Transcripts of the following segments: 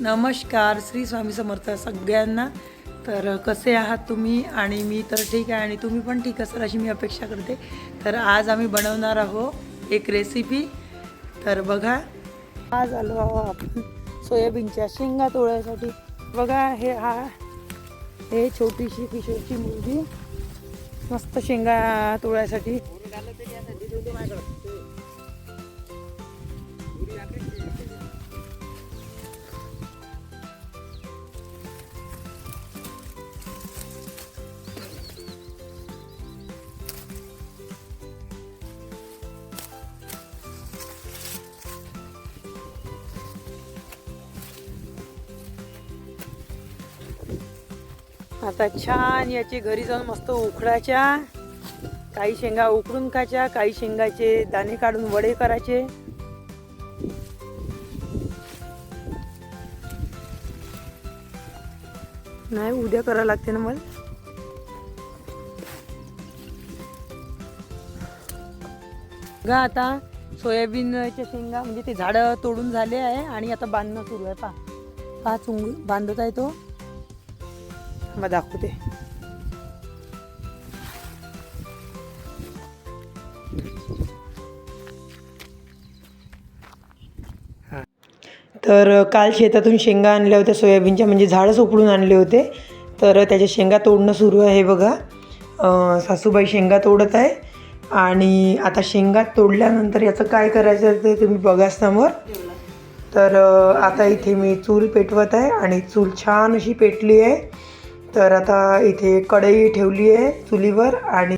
नमस्कार श्री स्वामी समर्थ सगळ्यांना. तर कसे आहात तुम्ही? आणि मी तर ठीक आहे. आणि तुम्ही पण ठीक असाल अशी मी अपेक्षा करते. तर आज आम्ही बनवणार आहोत एक रेसिपी तर बघा आज आलो आहो आपण सोयाबीनच्या शेंगा तोळ्यासाठी. बघा हे हा हे छोटीशी किशोरची मुलगी मस्त शेंगा तोडायसाठी आता छान याची घरी जाऊन मस्त उकडायच्या काही शेंगा उकडून खायच्या काही शेंगाचे दाणे काढून वडे करायचे. नाही उद्या करावं लागते ना मला गा आता सोयाबीनच्या शेंगा म्हणजे ते झाडं तोडून झाले आहे आणि आता बांधणं सुरू आहे पा पा चुंग बांधत आहे तो. मग दाखवते तर काल शेतातून शेंगा आणल्या होत्या सोयाबीनच्या म्हणजे झाडच उपडून आणले होते. तर त्याच्या शेंगा तोडणं सुरू आहे बघा. सासूबाई शेंगा तोडत आहे आणि आता शेंगा तोडल्यानंतर याचं काय करायचं ते तुम्ही बघा समोर. तर आता इथे मी चूल पेटवत आहे आणि चूल छान अशी पेटली आहे. तर आता इथे कढई ठेवली आहे चुलीवर आणि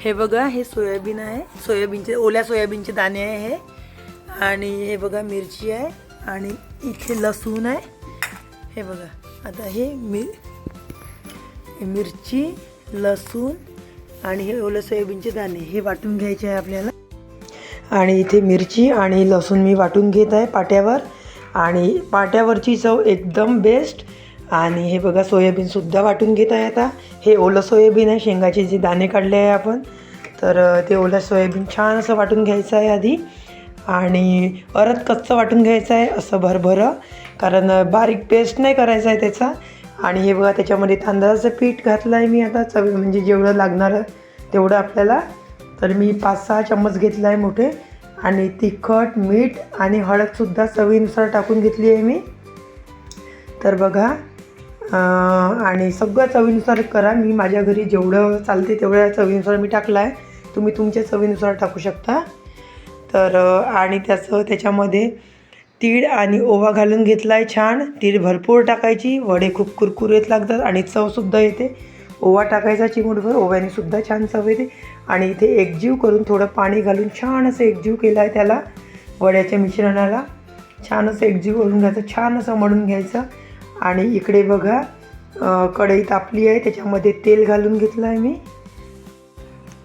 हे बघा हे सोयाबीन आहे. सोयाबीनचे ओल्या सोयाबीनचे दाणे आहे हे. आणि हे बघा मिरची आहे. आणि इथे लसूण आहे. हे बघा आता हे मिर मिरची लसूण आणि हे ओलं सोयाबीनचे दाणे हे वाटून घ्यायचे आहे आपल्याला. आणि इथे मिरची आणि लसूण मी वाटून घेत आहे पाट्यावर. आणि पाट्यावरची चव एकदम बेस्ट आणि हे बघा सोयाबीनसुद्धा वाटून घेत आहे आता. हे ओलं सोयाबीन आहे शेंगाचे जे दाणे काढले आहे आपण. तर ते ओलं सोयाबीन छान असं वाटून घ्यायचं आहे आधी. आणि परत कच्चं वाटून घ्यायचं आहे असं भरभरं. कारण बारीक पेस्ट नाही करायचा आहे त्याचा. आणि हे बघा त्याच्यामध्ये तांदळाचं पीठ घातलं आहे मी आता. चवी म्हणजे जेवढं लागणारं तेवढं आपल्याला. तर मी पाच सहा चम्मच घेतला आहे मोठे. आणि तिखट मीठ आणि हळदसुद्धा चवीनुसार टाकून घेतली आहे मी. तर बघा आणि सगळं चवीनुसार करा. मी माझ्या घरी जेवढं चालते तेवढ्या चवीनुसार मी टाकलं आहे तुम्ही तुमच्या चवीनुसार टाकू शकता. तर आणि त्याचं त्याच्यामध्ये तीळ आणि ओवा घालून घेतला आहे छान. तीळ भरपूर टाकायची. वडे खूप कुरकुरीत लागतात आणि चवसुद्धा येते. ओवा टाकायचा चिमूटभर. ओव्याने सुद्धा छान चव येते. आणि इथे एकजीव करून थोडं पाणी घालून छान असं एकजीव केलं आहे त्याला. वड्याच्या मिश्रणाला. छान असं एकजीव करून घ्यायचं. छान असं मळून घ्यायचं. आणि इकडे बघा कढई तापली आहे त्याच्यामध्ये तेल घालून घेतलं आहे मी.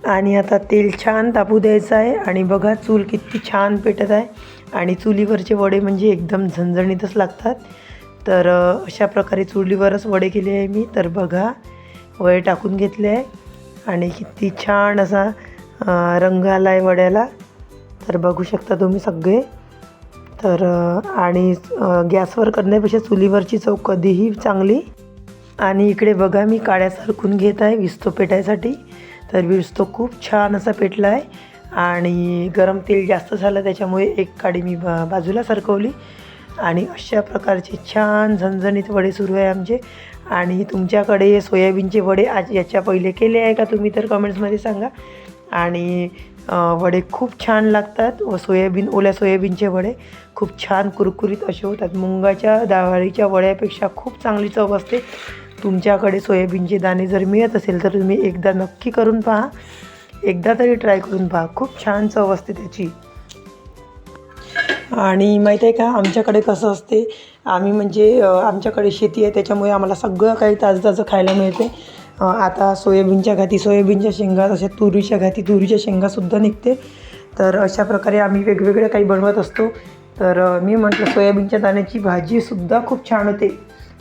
आणि आता तेल छान तापू द्यायचं आहे. आणि बघा चूल किती छान पेटत आहे. आणि चुलीवरचे वडे म्हणजे एकदम झणझणीतच लागतात. तर अशा प्रकारे चुलीवरच वडे केले आहे मी. तर बघा वडे टाकून घेतले आहे. आणि किती छान असा रंग आला आहे वड्याला. तर बघू शकता तुम्ही सगळे. तर आणि गॅसवर करण्यापेक्षा चुलीवरची चव कधीही चांगली. आणि इकडे बघा मी काळ्या सरकून घेत आहे विस्तो पेटायसाठी. तर विस्तो खूप छान असा पेटला आहे. आणि गरम तेल जास्त झालं त्याच्यामुळे एक काडी मी बा बाजूला सरकवली. आणि अशा प्रकारचे छान झणझणीत वडे सुरू आहे आमचे. आणि तुमच्याकडे सोयाबीनचे वडे आज याच्या पहिले केले आहे का तुम्ही तर कमेंट्समध्ये सांगा. आणि वडे खूप छान लागतात. व सोयाबीन ओल्या सोयाबीनचे वडे खूप छान कुरकुरीत असे होतात. मुंगाच्या डाळीच्या वड्यापेक्षा खूप चांगली चव असते. तुमच्याकडे सोयाबीनचे दाणे जर मिळत असेल तर तुम्ही एकदा नक्की करून पहा. एकदा तरी ट्राय करून पहा. खूप छान चव असते त्याची. आणि माहीत आहे का? आमच्याकडे कसं असते? आम्ही म्हणजे आमच्याकडे शेती आहे त्याच्यामुळे आम्हाला सगळं काही ताजं ताजं खायला मिळते. आता सोयाबीनच्या घाती सोयाबीनच्या शेंगा तशा तुरीच्या घाती तुरीच्या शेंगासुद्धा निघते. तर अशा प्रकारे आम्ही वेगवेगळं काही बनवत असतो. तर मी म्हटलं सोयाबीनच्या दाण्याची भाजीसुद्धा खूप छान होते.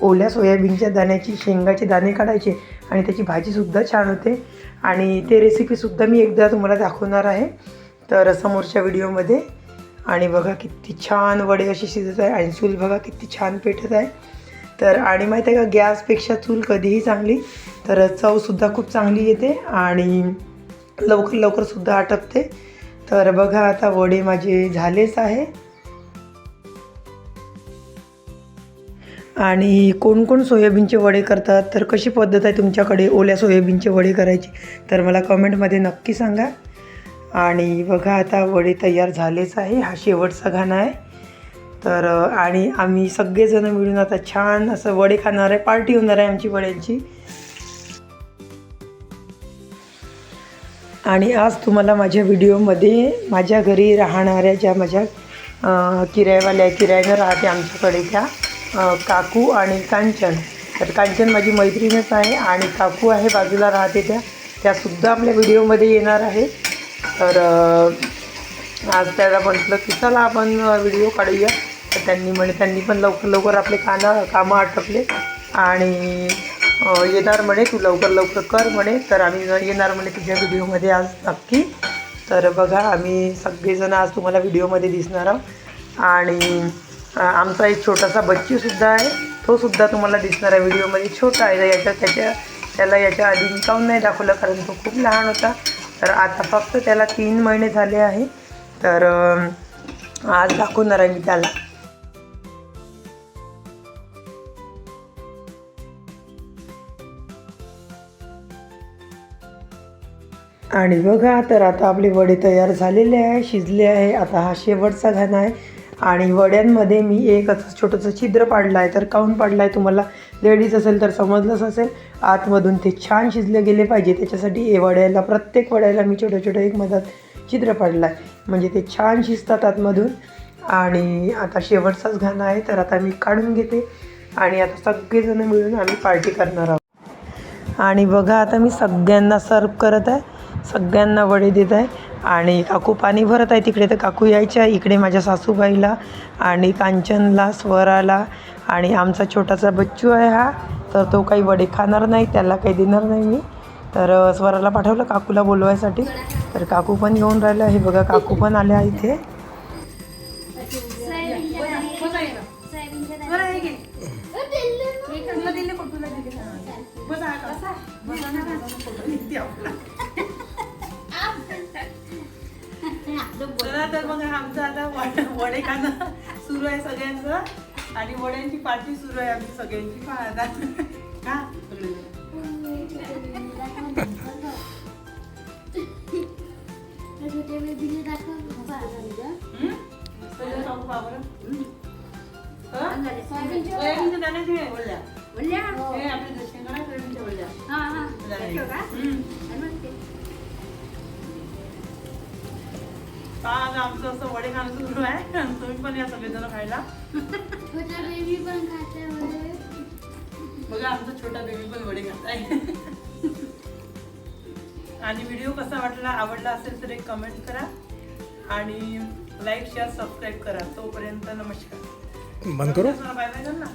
ओल्या सोयाबीनच्या दाण्याची शेंगाचे दाणे काढायचे आणि त्याची भाजीसुद्धा छान होते. आणि ते रेसिपीसुद्धा मी एकदा तुम्हाला दाखवणार आहे. तर समोरच्या व्हिडिओमध्ये आणि बघा किती छान वडे अशी शिजत आहे आणि चूल बघा किती छान पेटत आहे. तर आणि माहीत आहे का गॅसपेक्षा चूल कधीही चांगली तर चवसुद्धा खूप चांगली येते आणि लवकर लवकरसुद्धा आटपते. तर बघा आता वडे माझे झालेच आहे. आणि कोण कोण सोयाबीनचे वडे करतात तर कशी पद्धत आहे तुमच्याकडे ओल्या सोयाबीनचे वडे करायची तर मला कमेंटमध्ये नक्की सांगा. आणि बघा आता वडे तयार झालेच आहे. हा शेवटचा घाणा आहे. तर आणि आम्ही सगळेजणं मिळून आता छान असं वडे खाणार आहे. पार्टी होणार आहे आमची वड्यांची. आणि आज तुम्हाला माझ्या व्हिडिओमध्ये माझ्या घरी राहणाऱ्या ज्या माझ्या किरायवाल्या किरायनं राहते आमच्याकडे त्या काकू आणि कांचन. तर कांचन माझी मैत्रीणच आहे आणि काकू आहे बाजूला राहते त्या. त्यासुद्धा आपल्या व्हिडिओमध्ये येणार आहे तर आज त्याला म्हटलं की चला आपण व्हिडिओ काढूया. तर त्यांनी म्हणे त्यांनी पण लवकर लवकर आपले काना कामं आटपले. आणि येणार म्हणे तू लवकर लवकर कर म्हणे. तर आम्ही येणार म्हणे तुझ्या व्हिडिओमध्ये आज नक्की. तर बघा आम्ही सगळेजण आज तुम्हाला व्हिडिओमध्ये दिसणार आहोत. आणि आमचा एक छोटासा बच्चूसुद्धा आहे. तोसुद्धा तुम्हाला दिसणार आहे व्हिडिओमध्ये. छोटा आहे याच्या त्याच्या त्याला याच्या आधी मी नाही दाखवलं कारण तो खूप लहान होता. तर आता फक्त त्याला तीन महिने झाले आहे. तर आज दाखवणार आहे मी त्याला. आणि बघा तर आता आपले वडे तयार झालेले आहे शिजले आहे. आता हा शेवटचा घाण आहे. आणि वड्यांमध्ये मी एक असं छोटंसं छिद्र पाडलं आहे. तर काऊन पाडलं आहे तुम्हाला? लेडीज असेल तर समजलंच असेल. आतमधून ते छान शिजले गेले पाहिजे. त्याच्यासाठी हे वड्याला प्रत्येक वड्याला मी छोटं छोटं एक मधात चित्र पाडलं आहे म्हणजे ते छान शिजतात आतमधून. आणि आता शेवटचाच घाणं आहे तर आता मी काढून घेते. आणि आता सगळेजण मिळून आम्ही पार्टी करणार आहोत. आणि बघा आता मी सगळ्यांना सर्व करत आहे. सगळ्यांना वडे देत आहे. आणि काकू पाणी भरत आहे तिकडे. तर काकू यायच्या इकडे माझ्या सासूबाईला आणि कांचनला स्वराला आणि आमचा छोटासा बच्चू आहे हा. तर तो काही वडे खाणार नाही त्याला काही देणार नाही मी. तर स्वराला पाठवलं काकूला बोलवायसाठी. तर काकू पण येऊन राहिलं हे बघा काकू पण आल्या इथे. खाणं सुरू आहे सगळ्यांचं आणि वड्यांची पार्टी सुरू आहे आमची सगळ्यांची पहा आता का सगळेजण. हं? सगळं सांगू पहा बरं. हं? हं? सोयाबीनच्या दाण्याचे आहे वड्या. हे आपले शेंगदाणा सोयाबीनच्या वड्या. हं. आता आमचं असं वडे खाणं सुरू आहे. तुम्ही पण या सगळेजण खायला. बघा आमचा छोटा बेबी पण वडे खात आहे. आणि व्हिडिओ कसा वाटला आवडला असेल तर एक कमेंट करा. आणि लाईक शेअर सबस्क्राईब करा. तोपर्यंत नमस्कार. बंद करो? बाय बाय कर ना.